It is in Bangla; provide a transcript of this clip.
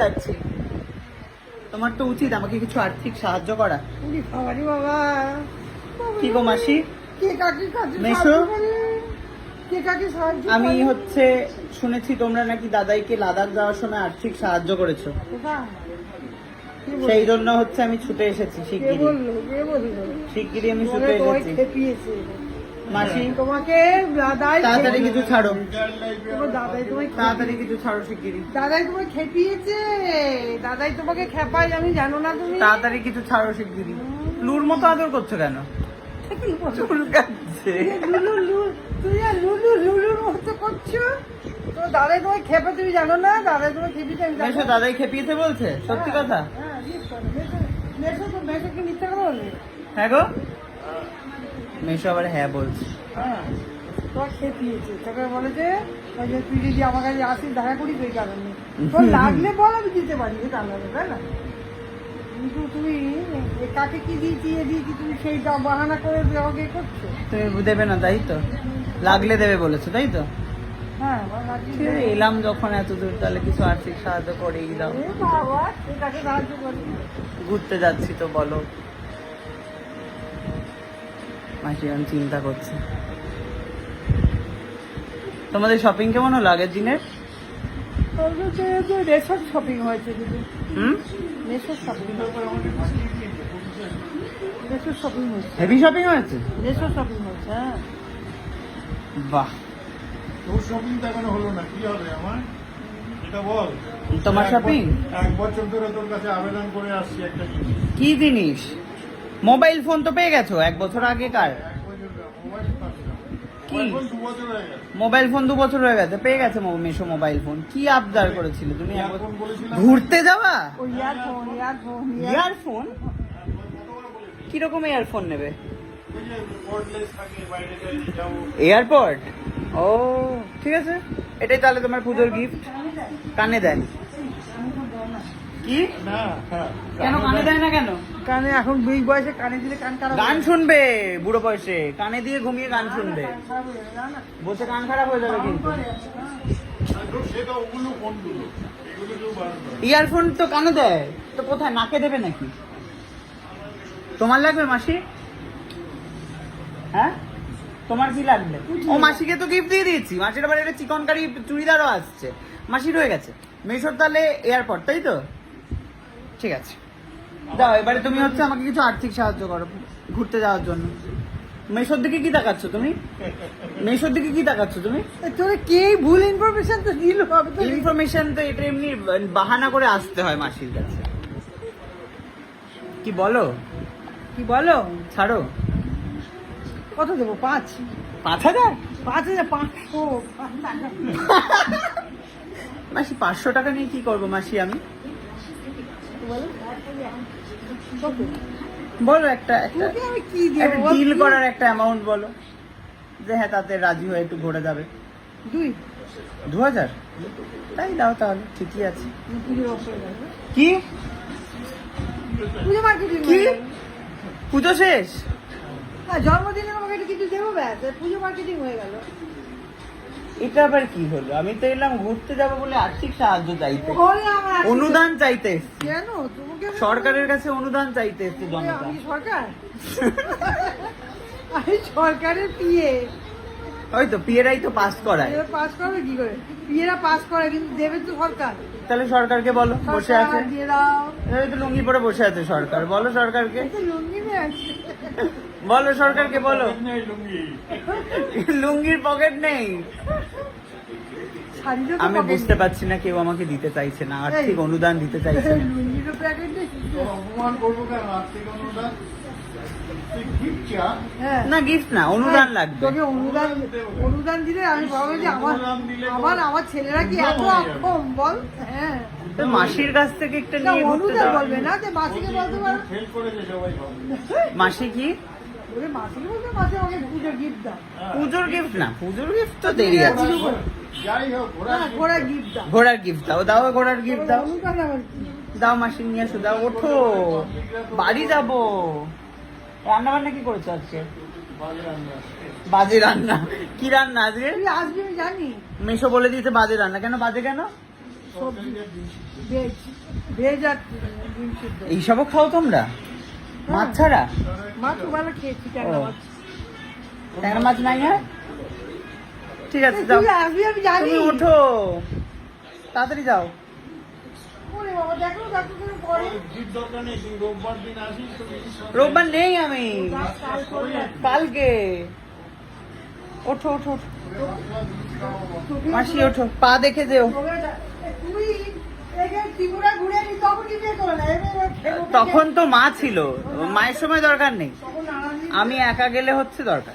যাচ্ছি। তোমার তো উচিত আমাকে কিছু আর্থিক সাহায্য করা বাবারি বাবা। কি গো মাসি? কে কাকে কাজে মেসো? কে কাকে সাহায্য আমি হচ্ছে শুনেছি তোমরা নাকি দাদাইকে লাদাখ যাওয়ার সময় আর্থিক সাহায্য করেছ? সেই জন্য হচ্ছে আমি ছুটে এসেছি কে শিগগিরই। আমি ছুটে এসেছি। মাসি? তোমাকে দাদাই তাড়াতাড়ি কিছু ছাড়ো। তোমার দাদাই তোমায় তাড়াতাড়ি কিছু ছাড়ো দাদাই তোমায় খেপিয়েছে। দাদাই তোমাকে খেপায় আমি জানো না তুমি। তাড়াতাড়ি কিছু ছাড়ো লুর মতো আদর করছ কেন? চুলকাচ্ছে লুলু লুলু লুলুর মতো করছ। তো দাদাই তোমায় খেপে তুমি জানো না দাদাই তোমায় খেপিয়েছে আমি জানো। দাদাই খেপিয়েছে বলছে? সত্যি কথা? হ্যাঁ। মেসো- মিথ্যা কথা বলবে হ্যাঁ গো। মেশো আবার হ্যাঁ বলছে। হ্যাঁ তোর তোকে ওই যে তুই যদি আমার কাছে আসিস দেখা করি তুই কারণ। তোর লাগলে বল আমি দিতে পারি। এটা আলাদা তাই না? কিন্তু তুমি কাকে কি দিয়েছি এ দিয়েছি তুমি বাহানা করে আমাকে করছ? তুমি দেবে না তাই তো? লাগলে দেবে বলেছ তাই তো? হ্যাঁ। এলাম যখন এত দূর তাহলে কিছু আর্থিক সাহায্য করেই দাও। ঘুরতে যাচ্ছি তো বলো। মাসি এখন চিন্তা করছে। তোমাদের শপিং কেমন হলো আগের দিনের? শপিং হয়েছে দিদি। হুম? রেশন শপিং রেশন শপিং হয়েছে। হেভি শপিং হয়েছে? রেশন শপিং হয়েছে হ্যাঁ। বাহ। তোর শপিং তো এখনও হলো না কি হবে আমার? এটা বল। তোমার শপিং এক বছর ধরে তোর কাছে আবেদন করে আসছি একটা জিনিস। কি জিনিস? মোবাইল ফোন তো পেয়ে গেছো এক বছর আগেকার। এক মোবাইল কি? মোবাইল ফোন দু বছর হয়ে গেছে মোবাইল ফোন দু বছর হয়ে গেছে পেয়ে গেছে মো- মেশো মোবাইল ফোন। কি আবদার করেছিলে তুমি ঘুরতে যাওয়া? ইয়ারফোন কীরকম ইয়ারফোন নেবে? এয়ারপোর্ট ও ঠিক আছে। এটাই তাহলে তোমার পুজোর গিফট কানে দেন কি? হ্যাঁ। কেন কানে দেয় না কেন? কানে এখন দুই বয়সে কানে দিলে কান খারাপ গান শুনবে বুড়ো বয়সে। কানে দিয়ে ঘুমিয়ে গান শুনবে? বসে কান খারাপ হয়ে যাবে কিন্তু। ইয়ারফোন তো কানে দেয়? তো কোথায়? নাকে দেবে নাকি? তোমার লাগবে মাসি? হ্যাঁ? তোমার কি লাগবে? ও মাসিকে তো গিফট দিয়ে দিয়েছি। মাসির আবার একটা চিকন কারি চুড়িদারও আসছে। মাসি রয়ে গেছে। মেশোর তাহলে এয়ারপোর্ট তাই তো? ঠিক আছে। দাও এবারে তুমি হচ্ছে আমাকে কিছু আর্থিক সাহায্য করো ঘুরতে যাওয়ার জন্য। মেশোর দিকে কি তাকাচ্ছ তুমি? মেশোর দিকে কি তাকাচ্ছ তুমি? তোরে কে ভুল ইনফরমেশন তো দিল? হবে তো ইনফরমেশন তো এটা এমনি বাহানা করে আসতে হয় মাসির কাছে। কি বলো? কি বলো? ছাড়ো। কত দেবো? পাঁচ। পাঁচ হাজার? পাঁচ হাজার পাঁচশো। মাসি পাঁচশো টাকা নিয়ে কি করব মাসি আমি? বলো একটা একটা? ডিল করার একটা অ্যামাউন্ট বলো। যে হ্যাঁ তাতে রাজি হয়ে একটু ঘুরে যাবে। দুই। দু হাজার? তাই দাও তাহলে ঠিকই আছে। কি? পুজো কি? পুজো শেষ? হ্যাঁ জন্মদিনে আমাকে একটা কিছু দেবো ব্যাস পুজো মার্কেটিং হয়ে গেল। এটা আবার কি হলো? আমি তো এলাম ঘুরতে যাব বলে আর্থিক সাহায্য চাইতে। অনুদান চাইতে এসছি। কেন? সরকারের কাছে অনুদান চাইতে এসছি জনতা। সরকার? আমি সরকারের পিএ। ওই তো পিয়েরাই তো পাস করায়। পাস করবে কি করে? পিএরা পাস করে কিন্তু দেবে তো সরকার। তাহলে সরকারকে বলো বসে আছে? এই তো লুঙ্গি পরে বসে আছে সরকার। বলো সরকারকে। লুঙ্গি নিয়ে আছে। বলো সরকারকে বলো। লুঙ্গির পকেট নেই। আমি বুঝতে পারছি না কেউ আমাকে দিতে চাইছে না আর্থিক অনুদান দিতে চাইছে না। অপমান করব কেন? আর্থিক অনুদান? হ্যাঁ। না গিফট না অনুদান লাগবে। তোকে অনুদান অনুদান দিলে আমি ভাবো যে আমার আমার আমার ছেলেরা কি এত বল হ্যাঁ। মাসির কাছ থেকে একটা নিয়ে অনুদান বলবে না যে মাসিকে বলতে পারো। ফেল করেছে সবাই ভাবে মাসি কি? বলে মাসিকে বলবে মাসি আমাকে পুজো গিফট দাও। পুজোর গিফট না পুজোর গিফট তো দেরি আছে। হ্যাঁ ঘোড়ার গিফট দাও। দাও ঘোড়ার গিফট দাও। দাও। মাসি নিয়ে এসো দাও ওঠো। বাড়ি যাব। রান্না বান্না কি করেছ আজকে? বাজে রান্না। বাজে রান্না কি রান্না আজকে আসবি আমি জানি। মেশো বলে দিয়েছে বাজে রান্না। কেন বাজে কেন? এইসবও খাও তোমরা? মাছ ছাড়া? মাছ ওবেলা খেয়েছি ট্যাংরা মাছ। ট্যাংরা মাছ নাই আর ঠিক আছে যাও। আসবি আমি জানি। তুমি ওঠো। তাড়াতাড়ি যাও। রোববার নেই আমি। কালকে। ওঠো ওঠো। মাসি ওঠো। পা দেখে যেও। তখন তো মা ছিল। মায়ের সময় দরকার নেই। আমি একা গেলে হচ্ছে দরকার।